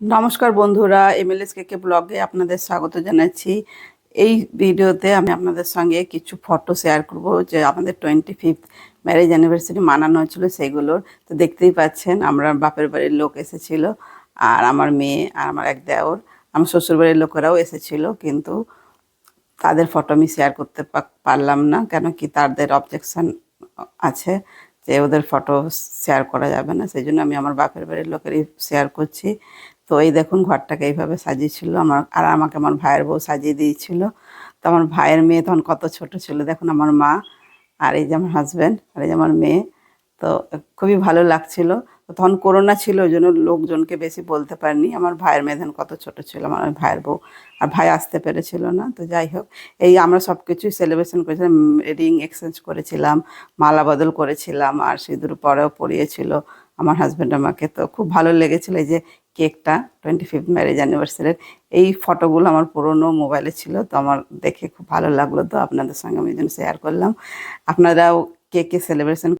নমস্কার বন্ধুরা, এমএলএস কে ব্লগে আপনাদের স্বাগত জানাচ্ছি। এই ভিডিওতে আমি আপনাদের সঙ্গে কিছু ফটো শেয়ার করব, যে আমাদের টোয়েন্টি ফিফথ ম্যারেজ অ্যানিভার্সারি মানানো হয়েছিল সেগুলোর। তো দেখতেই পাচ্ছেন, আমরা বাপের বাড়ির লোক এসেছিল, আর আমার মেয়ে আর আমার এক দেওর। আমার শ্বশুরবাড়ির লোকেরাও এসেছিল, কিন্তু তাদের ফটো আমি শেয়ার করতে পারলাম না, কেন কি তাদের অবজেকশন আছে যে ওদের ফটো শেয়ার করা যাবে না। সেই জন্য আমি আমার বাপের বাড়ির লোকেরই শেয়ার করছি। তো এই দেখুন ঘরটাকে এইভাবে সাজিয়েছিল। আমার, আর আমাকে আমার ভাইয়ের বউ সাজিয়ে দিয়েছিল। তো আমার ভাইয়ের মেয়ে তখন কত ছোট ছিল দেখুন আমার মা আর এই যে আমার হাজব্যান্ড আর এই যে আমার মেয়ে। তো খুবই ভালো লাগছিল। তখন করোনা ছিল, ওই জন্য লোকজনকে বেশি বলতে পারিনি। আমার ভাইয়ের মেয়ে তখন কত ছোট ছিল, আমার ভাইয়ের বউ। আর ভাই আসতে পেরেছিল না, তো যাই হোক। এই আমরা সব কিছুই সেলিব্রেশন করেছিলাম রিং এক্সচেঞ্জ করেছিলাম, মালা বদল করেছিলাম, আর সিঁদুর পরেও পরিয়েছিল আমার হাজব্যান্ড আমাকে। তো খুব ভালো লেগেছিলো এই যে কেকটা টোয়েন্টি ফিফথ ম্যারেজ অ্যানিভার্সারির এই ফটোগুলো আমার পুরনো মোবাইলে ছিল, তো আমার দেখে খুব ভালো লাগল। তো আপনাদের সঙ্গে আমি জন্য শেয়ার করলাম। আপনারাও কে কে সেলিব্রেশন